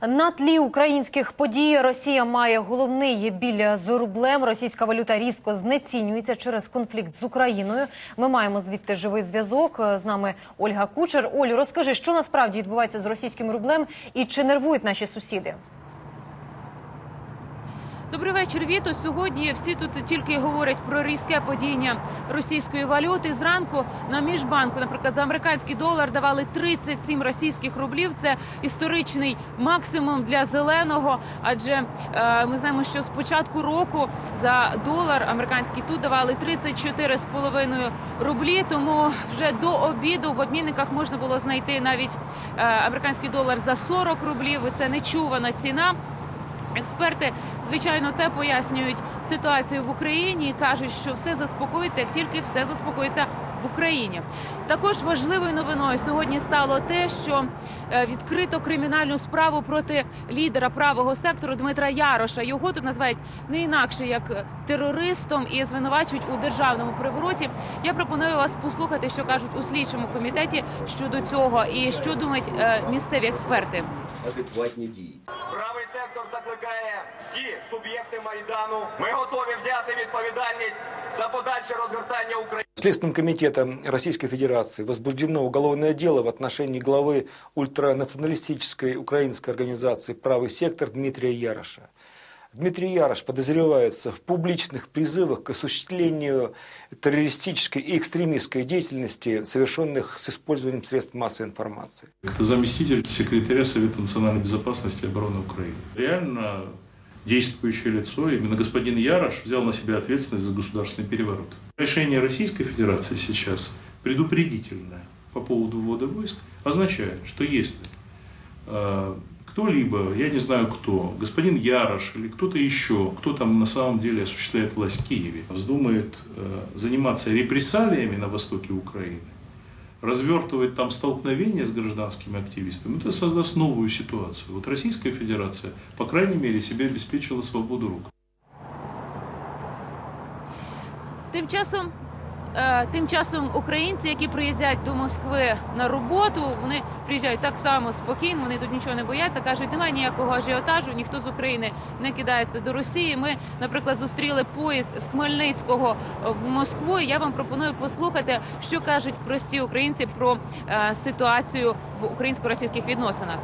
На тлі українських подій Росія має головний біль з рублем. Російська валюта різко знецінюється через конфлікт з Україною. Ми маємо звідти живий зв'язок. З нами Ольга Кучер. Олю, розкажи, що насправді відбувається з російським рублем і чи нервують наші сусіди? Добрий вечір, Віто. Сьогодні всі тут тільки говорять про різке падіння російської валюти. Зранку на міжбанку, наприклад, за американський долар давали 37 російських рублів. Це історичний максимум для зеленого. Адже е, ми знаємо, що з початку року за долар американський тут давали 34,5 рублі. Тому вже до обіду в обмінниках можна було знайти навіть е, американський долар за 40 рублів. І це нечувана ціна. Експерти, звичайно, це пояснюють ситуацію в Україні і кажуть, що все заспокоїться, як тільки все заспокоїться в Україні. Також важливою новиною сьогодні стало те, що е, відкрито кримінальну справу проти лідера правого сектору Дмитра Яроша. Його тут називають не інакше як терористом і звинувачують у державному перевороті. Я пропоную вас послухати, що кажуть у слідчому комітеті щодо цього, і що думають е, місцеві експерти. адекватні дії. Правий сектор закликає всі суб'єкти майдану. Ми готові взяти відповідальність за подальше розгортання України. Следственным комитетом Российской Федерации возбуждено уголовное дело в отношении главы ультранационалистической украинской организации «Правый сектор» Дмитрия Яроша. Дмитрий Ярош подозревается в публичных призывах к осуществлению террористической и экстремистской деятельности, совершенных с использованием средств массовой информации. Это заместитель секретаря Совета национальной безопасности и обороны Украины. Реально действующее лицо, именно господин Ярош, взял на себя ответственность за государственный переворот. Решение Российской Федерации сейчас предупредительное по поводу ввода войск означает, что если э, кто-либо, я не знаю кто, господин Ярош или кто-то еще, кто там на самом деле осуществляет власть в Киеве, вздумает э, заниматься репрессалиями на востоке Украины, развертывать там столкновения с гражданскими активистами, это создаст новую ситуацию. Вот Российская Федерация, по крайней мере, себе обеспечила свободу рук. Тим часом, тим часом українці, які приїздять до Москви на роботу, вони приїжджають так само спокійно, вони тут нічого не бояться, кажуть, немає ніякого ажіотажу, ніхто з України не кидається до Росії. Ми, наприклад, зустріли поїзд з Хмельницького в Москву. І я вам пропоную послухати, що кажуть прості українці про е, ситуацію в українсько-російських відносинах.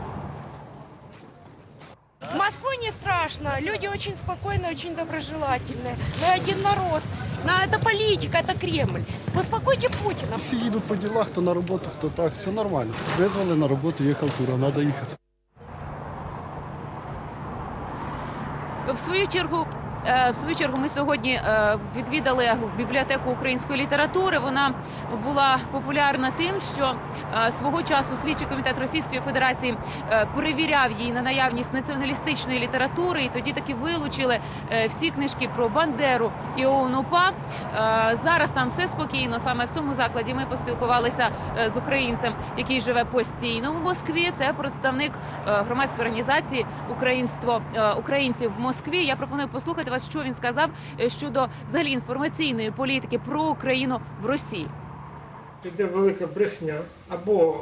В Москву не страшно, люди очень спокойные, очень доброжелательные. Мы один народ. Но это политика, это Кремль. Успокойте Путина. Всі їдуть по ділах, хто на роботу, хто так, все нормально. Визвали на роботу, їхав тура, треба їхати. В свою чергу. е, В свою чергу ми сьогодні е, відвідали бібліотеку української літератури. Вона була популярна тим, що свого часу слідчий комітет Російської Федерації е, перевіряв її на наявність націоналістичної літератури, і тоді таки вилучили е, всі книжки про Бандеру і ОУН-УПА. Е, Зараз там все спокійно. Саме в цьому закладі ми поспілкувалися е, з українцем, який живе постійно в Москві. Це представник е, громадської організації Українство е, українців в Москві. Я пропоную послухати вас, що він сказав е, щодо взагалі інформаційної політики про Україну в Росії. Йде велика брехня або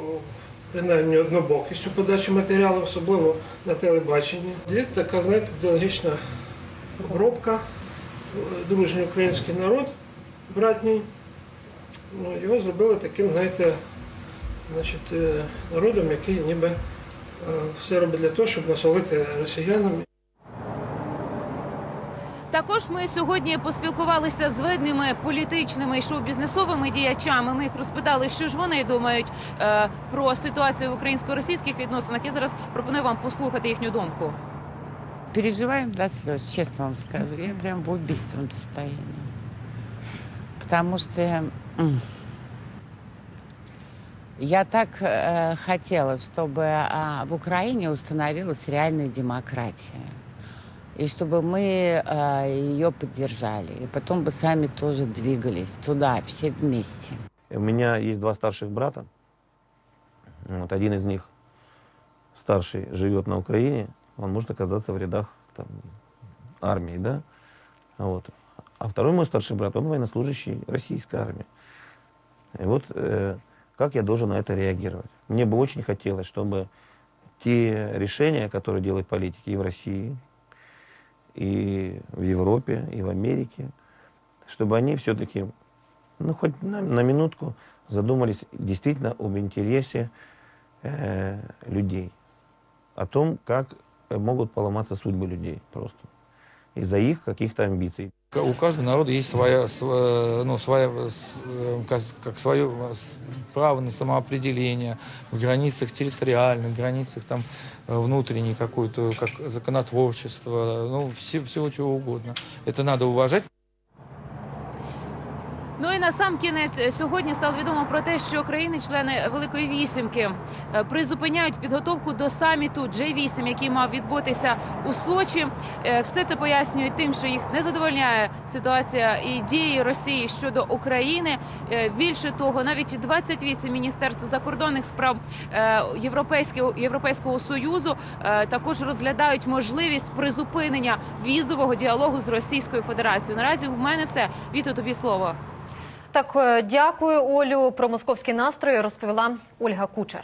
принаймні однобокість у подачі матеріалу, особливо на телебаченні. Є така, знаєте, ідеологічна обробка, Е, дружній український народ, братній. Ну, його зробили таким, знаєте, значить, е, народом, який ніби е, все робить для того, щоб насолити росіянам. Також ми сьогодні поспілкувалися з видними політичними і шоу-бізнесовими діячами. Ми їх розпитали, що ж вони думають е, про ситуацію в українсько-російських відносинах. Я зараз пропоную вам послухати їхню думку. Переживаем до слез, честно вам скажу. Я прям в убийственном состоянии. Потому что я так э, хотела, чтобы а, в Украине установилась реальная демократия. И чтобы мы э, ее поддержали. И потом бы сами тоже двигались туда, все вместе. У меня есть два старших брата. Вот, один из них, старший, живет на Украине. Он может оказаться в рядах там, армии, да? Вот. А второй мой старший брат, он военнослужащий российской армии. И вот э, как я должен на это реагировать? Мне бы очень хотелось, чтобы те решения, которые делают политики и в России, и в Европе, и в Америке, чтобы они все-таки, ну, хоть на, на минутку задумались действительно об интересе э, людей, о том, как могут поломаться судьбы людей просто из-за их каких-то амбиций. У каждого народа есть своя, св- ну, своя, с- э, как, как свое э, с- право на самоопределение в границах территориальных, границах там э, внутренней какой-то, как законотворчество, ну, все, всего чего угодно. Это надо уважать. Ну і на сам кінець е, сьогодні стало відомо про те, що країни-члени Великої вісімки е, призупиняють підготовку до саміту J8, який мав відбутися у Сочі. Е, Все це пояснюють тим, що їх не задовольняє ситуація і дії Росії щодо України. Більше того, навіть 28 міністерств закордонних справ Європейського Європейського союзу також розглядають можливість призупинення візового діалогу з Російською Федерацією. Наразі в мене все. Віто, тобі слово. Так, е, дякую, Олю. Про московські настрої розповіла Ольга Кучер.